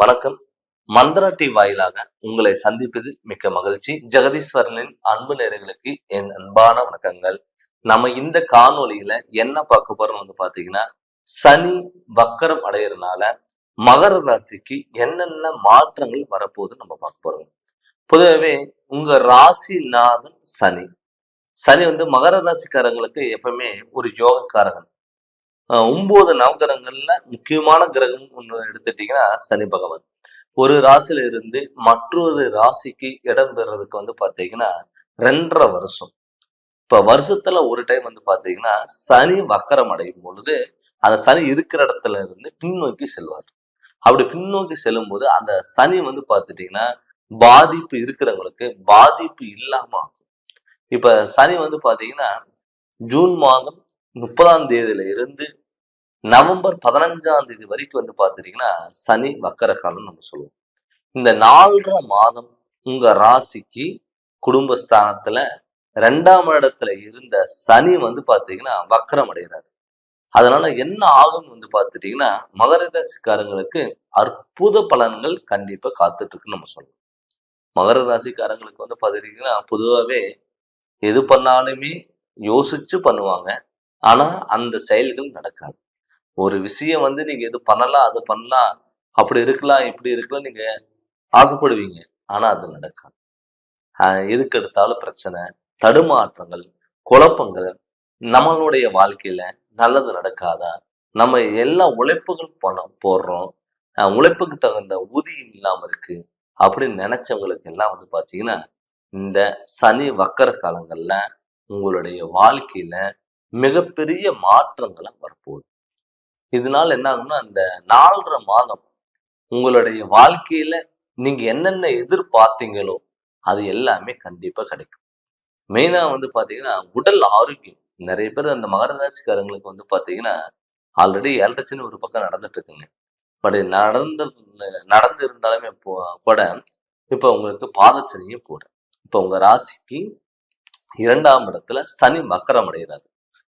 வணக்கம். மந்திரா டி வாயிலாக உங்களை சந்திப்பதில் மிக்க மகிழ்ச்சி. ஜெகதீஸ்வரனின் அன்பு நேர்களுக்கு என் அன்பான வணக்கங்கள். நம்ம இந்த காணொலியில என்ன பார்க்க போறோம் வந்து பாத்தீங்கன்னா சனி வக்கரம் அடையிறதுனால மகர ராசிக்கு என்னென்ன மாற்றங்கள் வரப்போகுது நம்ம பார்க்க போறோம். பொதுவாகவே உங்க ராசிநாதன் சனி. சனி வந்து மகர ராசிக்காரங்களுக்கு எப்பவுமே ஒரு யோகக்காரகன். ஒன்பது நவகிரகங்கள்ல முக்கியமான கிரகம் ஒன்று எடுத்துட்டீங்கன்னா சனி பகவான். ஒரு ராசியில இருந்து மற்றொரு ராசிக்கு இடம் பெறதுக்கு வந்து பாத்தீங்கன்னா ரெண்டரை வருஷம். இப்ப வருஷத்துல ஒரு டைம் வந்து பாத்தீங்கன்னா சனி வக்கரம் அடையும் பொழுது அந்த சனி இருக்கிற இடத்துல இருந்து பின்னோக்கி செல்வார். அப்படி பின்னோக்கி செல்லும் போது அந்த சனி வந்து பார்த்துட்டீங்கன்னா பாதிப்பு இருக்கிறவங்களுக்கு பாதிப்பு இல்லாம ஆகும். இப்ப சனி வந்து பாத்தீங்கன்னா ஜூன் மாதம் முப்பதாம் தேதியில இருந்து நவம்பர் பதினஞ்சாம் தேதி வரைக்கும் வந்து பார்த்துட்டீங்கன்னா சனி வக்கர காலம் நம்ம சொல்லுவோம். இந்த நாலரை மாதம் உங்க ராசிக்கு குடும்பஸ்தானத்துல ரெண்டாம் இடத்துல இருந்த சனி வந்து பார்த்தீங்கன்னா வக்கரம் அடைகிறாரு. அதனால என்ன ஆகும்னு வந்து பார்த்துட்டீங்கன்னா மகர ராசிக்காரங்களுக்கு அற்புத பலன்கள் கண்டிப்பா காத்துட்டு இருக்குன்னு நம்ம சொல்லலாம் மகர ராசிக்காரங்களுக்கு வந்து பார்த்துட்டீங்கன்னா பொதுவாகவே எது பண்ணாலுமே யோசிச்சு பண்ணுவாங்க. ஆனா அந்த செயல்கள் நடக்காது. ஒரு விஷயம் வந்து நீங்க இது பண்ணலாம் அது பண்ணலாம் அப்படி இருக்கலாம் இப்படி இருக்கலாம் நீங்க ஆசைப்படுவீங்க. ஆனா அது நடக்காது. ஆஹ் எதுக்கு எடுத்தாலும் பிரச்சனை. தடுமாற்றங்கள் குழப்பங்கள் நம்மளுடைய வாழ்க்கையில நல்லது நடக்காதா? நம்ம எல்லா உழைப்புகள் பண்ண போடுறோம். ஆஹ் உழைப்புக்கு தகுந்த ஊதியம் இல்லாம இருக்கு அப்படின்னு நினைச்சவங்களுக்கு எல்லாம் வந்து பாத்தீங்கன்னா இந்த சனி வக்கர காலங்கள்ல உங்களுடைய வாழ்க்கையில மிகப்பெரிய மாற்றங்களை வரப்போகுது. இதனால என்ன ஆகும்னா அந்த நாலரை மாதம் உங்களுடைய வாழ்க்கையில நீங்க என்னென்ன எதிர்பார்த்தீங்களோ அது எல்லாமே கண்டிப்பா கிடைக்கும். மெயினா வந்து பாத்தீங்கன்னா உடல் ஆரோக்கியம். நிறைய பேர் அந்த மகர ராசிக்காரங்களுக்கு வந்து பாத்தீங்கன்னா ஆல்ரெடி ஏழரைச்சின்னு ஒரு பக்கம் நடந்துட்டு இருக்குங்க பட் நடந்து நடந்து இருந்தாலுமே போ- கூட இப்ப உங்களுக்கு பாதச்சனையும் கூட. இப்ப உங்க ராசிக்கு இரண்டாம் இடத்துல சனி மக்கரம் அடைகிறாரு.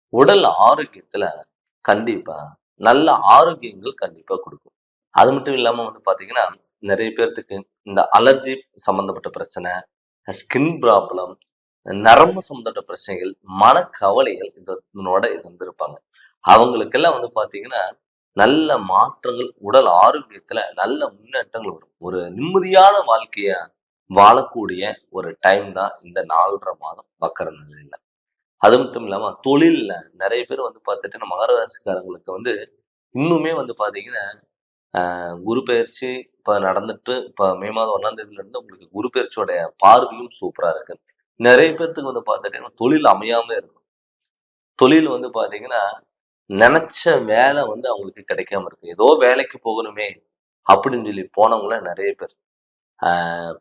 உடல் ஆரோக்கியத்துல கண்டிப்பா நல்ல ஆரோக்கியங்கள் கண்டிப்பாக கொடுக்கும். அது மட்டும் இல்லாமல் வந்து பார்த்தீங்கன்னா நிறைய பேர்த்துக்கு இந்த அலர்ஜி சம்மந்தப்பட்ட பிரச்சனை ஸ்கின் ப்ராப்ளம் நரம்பு சம்மந்தப்பட்ட பிரச்சனைகள் மனக்கவலைகள் இதனோட இருந்திருப்பாங்க. அவங்களுக்கெல்லாம் வந்து பார்த்தீங்கன்னா நல்ல மாற்றங்கள் உடல் ஆரோக்கியத்துல நல்ல முன்னேற்றங்கள் வரும். ஒரு நிம்மதியான வாழ்க்கைய வாழக்கூடிய ஒரு டைம் தான் இந்த நாலரை மாதம் வக்கர நிலையில அது மட்டும் இல்லாமல் தொழிலில் நிறைய பேர் வந்து பார்த்துட்டு நம்ம ராசிக்காரங்களுக்கு வந்து இன்னுமே வந்து பார்த்தீங்கன்னா குரு பயிற்சி இப்போ நடந்துட்டு இப்போ மே மாதம் ஒன்றாம் தேதியிலேருந்து உங்களுக்கு குரு பயிற்சியோடைய பார்வையும் சூப்பராக இருக்கு. நிறைய பேர்த்துக்கு வந்து பார்த்துட்டீங்கன்னா தொழில் அமையாமலே இருக்கும். தொழில் வந்து பார்த்தீங்கன்னா நினச்ச வேலை வந்து அவங்களுக்கு கிடைக்காம இருக்கு. ஏதோ வேலைக்கு போகணுமே அப்படின்னு சொல்லி போனவங்கள நிறைய பேர்.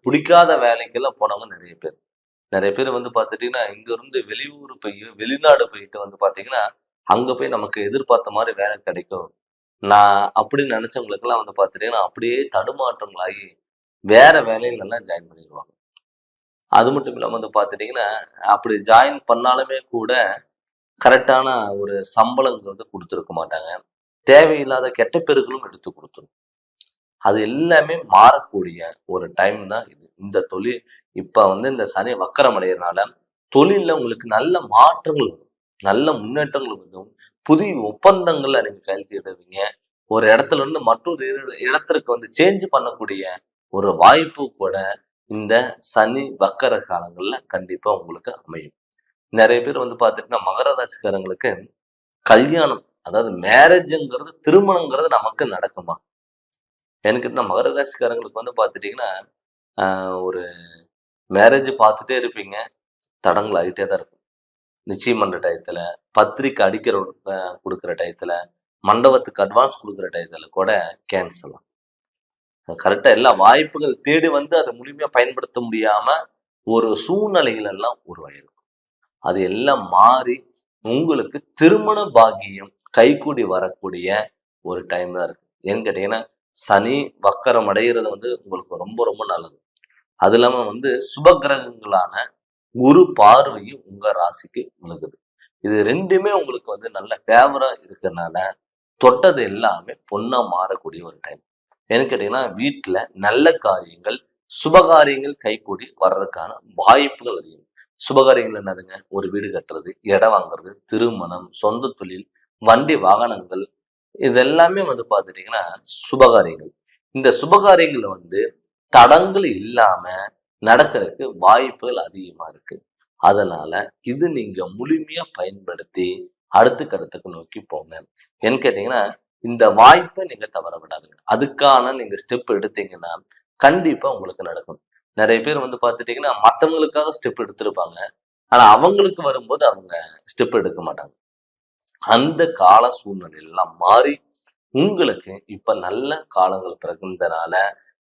பிடிக்காத வேலைக்கெல்லாம் போனவங்க நிறைய பேர். நிறைய பேர் வந்து பார்த்துட்டீங்கன்னா இங்கிருந்து வெளியூர் போய் வெளிநாடு போயிட்டு வந்து பார்த்தீங்கன்னா அங்க போய் நமக்கு எதிர்பார்த்த மாதிரி வேலை கிடைக்கும். நான் அப்படின்னு நினைச்சவங்களுக்கெல்லாம் வந்து பார்த்துட்டீங்கன்னா அப்படியே தடுமாற்றங்களாகி வேற வேலையிலலாம் ஜாயின் பண்ணிடுவாங்க. அது மட்டும் இல்லாம வந்து பார்த்துட்டிங்கன்னா அப்படி ஜாயின் பண்ணாலுமே கூட கரெக்டான ஒரு சம்பளம் வந்து கொடுத்துருக்க மாட்டாங்க. தேவையில்லாத கெட்ட பெருக்களும் எடுத்து கொடுத்துரும். அது எல்லாமே மாறக்கூடிய ஒரு டைம் தான் இது. இந்த தொழில் இப்ப வந்து இந்த சனி வக்கரம் அடைகிறதுனால தொழிலில் உங்களுக்கு நல்ல மாற்றங்கள் வரும். நல்ல முன்னேற்றங்கள் வரும். புதிய ஒப்பந்தங்கள்ல நீங்க கையெழுத்திடுவீங்க. ஒரு இடத்துல இருந்து மற்றொரு இடத்திற்கு வந்து சேஞ்ச் பண்ணக்கூடிய ஒரு வாய்ப்பு கூட இந்த சனி வக்கர காலங்கள்ல கண்டிப்பா உங்களுக்கு அமையும். நிறைய பேர் வந்து பார்த்துட்டுனா மகர ராசிக்காரங்களுக்கு கல்யாணம் அதாவது மேரேஜுங்கிறது திருமணங்கிறது நமக்கு நடக்குமா? எனக்கு என்ன மகர ராசிக்காரங்களுக்கு வந்து பார்த்துட்டீங்கன்னா ஒரு மேரேஜ் பார்த்துட்டே இருப்பீங்க. தடங்கள் ஆகிட்டே தான் இருக்கும். நிச்சயம் பண்ணுற டயத்தில் பத்திரிக்கை அடிக்கிற கொடுக்குற டயத்தில் மண்டபத்துக்கு அட்வான்ஸ் கொடுக்குற டயத்தில் கூட கேன்சல் கரெக்டாக எல்லா வாய்ப்புகள் தேடி வந்து அதை முழுமையாக பயன்படுத்த முடியாமல் ஒரு சூழ்நிலைகளெல்லாம் உருவாயிருக்கும் அது எல்லாம் மாறி உங்களுக்கு திருமண பாக்கியம் கைகூடி வரக்கூடிய ஒரு டைம் தான் இருக்குது ஏன்னு கேட்டிங்கன்னா சனி வக்கரம் அடைகிறது வந்து உங்களுக்கு ரொம்ப ரொம்ப நல்லது. அது இல்லாமல் வந்து சுப கிரகங்களான குரு பார்வையும் உங்கள் ராசிக்கு விழுகுது. இது ரெண்டுமே உங்களுக்கு வந்து நல்ல ஃபேவராக இருக்கிறதுனால தொட்டது எல்லாமே பொண்ணாக மாறக்கூடிய ஒரு டைம் ஏன்னு கேட்டீங்கன்னா வீட்டில் நல்ல காரியங்கள் சுபகாரியங்கள் கைகூடி வர்றதுக்கான வாய்ப்புகள் அதிகம். சுபகாரியங்கள் என்னதுங்க? ஒரு வீடு கட்டுறது இடம் வாங்குறது திருமணம் சொந்த தொழில் வண்டி வாகனங்கள். இதெல்லாமே வந்து பார்த்துட்டிங்கன்னா சுபகாரியங்கள். இந்த சுபகாரியங்களை வந்து தடங்கள் இல்லாம நடக்கிறதுக்கு வாய்ப்புகள் அதிகமா இருக்கு. அதனால இது நீங்க முழுமையா பயன்படுத்தி அடுத்த கட்டத்துக்கு நோக்கி போங்க. ஏன்னு கேட்டீங்கன்னா இந்த வாய்ப்பை நீங்க தவற விடாதுங்க. அதுக்கான நீங்க ஸ்டெப் எடுத்தீங்கன்னா கண்டிப்பா உங்களுக்கு நடக்கும். நிறைய பேர் வந்து பார்த்துட்டீங்கன்னா மற்றவங்களுக்காக ஸ்டெப் எடுத்திருப்பாங்க. ஆனா அவங்களுக்கு வரும்போது அவங்க ஸ்டெப் எடுக்க மாட்டாங்க. அந்த கால சூழ்நிலை எல்லாம் மாறி உங்களுக்கு இப்ப நல்ல காலங்கள் பிறகுன்றனால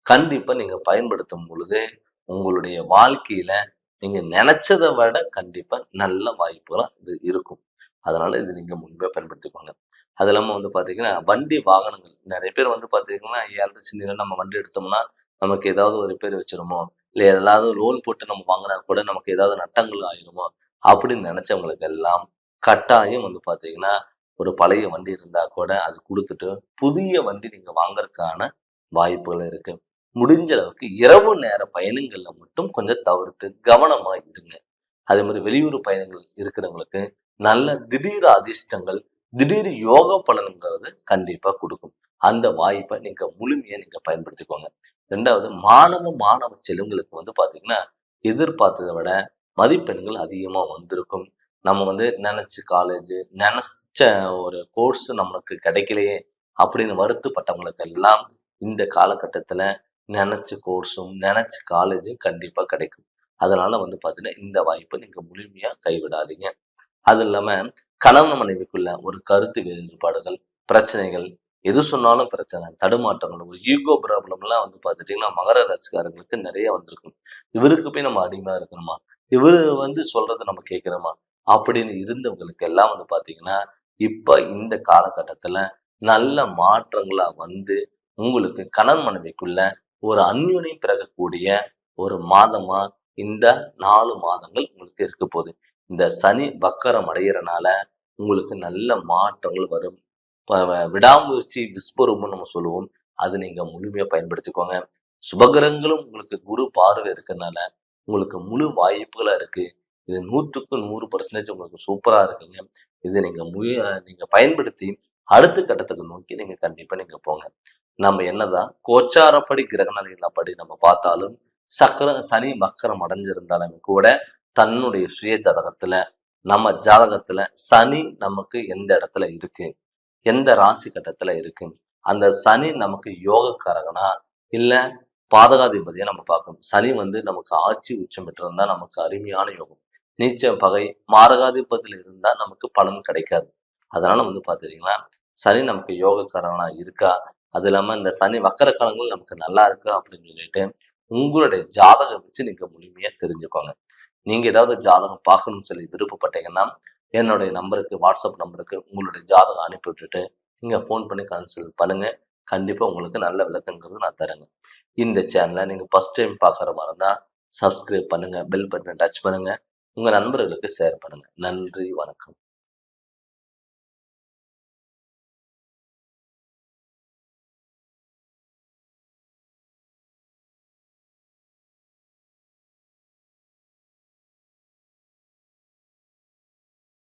கண்டிப்பாக நீங்கள் பயன்படுத்தும் பொழுது உங்களுடைய வாழ்க்கையில் நீங்கள் நினச்சதை விட கண்டிப்பாக நல்ல வாய்ப்புகளாக இது இருக்கும். அதனால் இது நீங்கள் முன்பே பயன்படுத்திக்கோங்க. அது இல்லாமல் வந்து பார்த்தீங்கன்னா வண்டி வாகனங்கள். நிறைய பேர் வந்து பார்த்தீங்கன்னா ஏழரை சின்ன நம்ம வண்டி எடுத்தோம்னா நமக்கு ஏதாவது ஒரு பேர் வச்சிருமோ இல்லை ஏதாவது லோன் போட்டு நம்ம வாங்கினா கூட நமக்கு ஏதாவது நட்டங்கள் ஆயிருமோ அப்படின்னு நினைச்சவங்களுக்கு எல்லாம் கட்டாயம் வந்து பார்த்தீங்கன்னா ஒரு பழைய வண்டி இருந்தால் கூட அது கொடுத்துட்டு புதிய வண்டி நீங்கள் வாங்குறதுக்கான வாய்ப்புகள் இருக்குது முடிஞ்ச அளவுக்கு இரவு நேர பயணங்கள்ல மட்டும் கொஞ்சம் தவிர்த்து கவனமா இருங்க. அதே மாதிரி வெளியூர் பயணங்கள் இருக்கிறவங்களுக்கு நல்ல திடீர் அதிர்ஷ்டங்கள் திடீர் யோக பலன்கிறது கண்டிப்பா கொடுக்கும். அந்த வாய்ப்பை நீங்க முழுமையா நீங்க பயன்படுத்திக்கோங்க. ரெண்டாவது மாணவ மாணவ செல்வங்களுக்கு வந்து பாத்தீங்கன்னா எதிர்பார்த்ததை விட மதிப்பெண்கள் அதிகமா வந்திருக்கும். நம்ம வந்து நினச்சி காலேஜ் நினைச்ச ஒரு கோர்ஸ் நம்மளுக்கு கிடைக்கலையே அப்படின்னு வருத்தப்பட்டவங்களுக்கு எல்லாம் இந்த காலகட்டத்துல நினச்ச கோர்ஸும் நினச்ச காலேஜும் கண்டிப்பாக கிடைக்கும். அதனால் வந்து பார்த்தீங்கன்னா இந்த வாய்ப்பை நீங்கள் முழுமையாக கைவிடாதீங்க. அது இல்லாமல் கணவன் மனைவிக்குள்ள ஒரு கருத்து வேறுபாடுகள் பிரச்சனைகள் எது சொன்னாலும் பிரச்சனை தடுமாற்றங்கள் ஒரு ஈகோ ப்ராப்ளம்லாம் வந்து பார்த்துட்டிங்கன்னா மகர ராசிக்காரங்களுக்கு நிறைய வந்திருக்கும். இவருக்கு போய் நம்ம அடிமையாக இருக்கணுமா? இவரு வந்து சொல்றதை நம்ம கேட்கணுமா? அப்படின்னு இருந்தவங்களுக்கு எல்லாம் வந்து பார்த்தீங்கன்னா இப்போ இந்த காலகட்டத்தில் நல்ல மாற்றங்களாக வந்து உங்களுக்கு கணவன் மனைவிக்குள்ள ஒரு அந்யுனையும் பிறகக்கூடிய ஒரு மாதமா இந்த நாலு மாதங்கள் உங்களுக்கு இருக்க போகுது. இந்த சனி வக்கரம் அடைகிறனால உங்களுக்கு நல்ல மாற்றங்கள் வரும். விடாமுயற்சி விஸ்வரூபம் நம்ம சொல்லுவோம். அது நீங்க முழுமையா பயன்படுத்திக்கோங்க. சுபகிரகங்களும் உங்களுக்கு குரு பார்வை இருக்கிறதுனால உங்களுக்கு முழு வாய்ப்புகளா இருக்கு. இது நூற்றுக்கு நூறு பர்சன்டேஜ் உங்களுக்கு சூப்பரா இருக்குங்க. இது நீங்க முய நீங்க பயன்படுத்தி அடுத்த கட்டத்துக்கு நோக்கி நீங்க கண்டிப்பா நீங்க போங்க. நம்ம என்னதான் கோச்சாரப்படி கிரக நிலைகள் அப்படி நம்ம பார்த்தாலும் சக்கர சனி மக்கரம் அடைஞ்சிருந்தாலுமே கூட தன்னுடைய சுய ஜாதகத்துல நம்ம ஜாதகத்துல சனி நமக்கு எந்த இடத்துல இருக்கு? எந்த ராசி கட்டத்துல இருக்கு? அந்த சனி நமக்கு யோகக்காரகனா? இல்ல பாதகாதிபதியை நம்ம பார்க்கணும். சனி வந்து நமக்கு ஆட்சி உச்சம் பெற்றிருந்தா நமக்கு அருமையான யோகம். நீச்ச பகை மாரகாதிபதியில் இருந்தா நமக்கு பலன் கிடைக்காது. அதனால வந்து பாத்துட்டீங்கன்னா சனி நமக்கு யோகக்காரனா இருக்கா? அது இல்லாமல் இந்த சனி வக்கர காலங்கள் நமக்கு நல்லா இருக்கு அப்படின்னு சொல்லிட்டு உங்களுடைய ஜாதகம் வச்சு நீங்கள் முழுமையாக தெரிஞ்சுக்கோங்க. நீங்கள் ஏதாவது ஜாதகம் பார்க்கணும்னு சொல்லி விருப்பப்பட்டீங்கன்னா என்னுடைய நம்பருக்கு வாட்ஸ்அப் நம்பருக்கு உங்களுடைய ஜாதகம் அனுப்பி விட்டுட்டு நீங்கள் ஃபோன் பண்ணி கன்சல்ட் பண்ணுங்கள் கண்டிப்பாக உங்களுக்கு நல்ல விளக்கங்கிறது நான் தரேங்க. இந்த சேனலை நீங்கள் ஃபர்ஸ்ட் டைம் பார்க்குற மாதிரி இருந்தால் சப்ஸ்கிரைப் பண்ணுங்கள் பெல் பட்டனை டச் பண்ணுங்கள் உங்கள் நண்பர்களுக்கு ஷேர் பண்ணுங்கள் நன்றி வணக்கம்.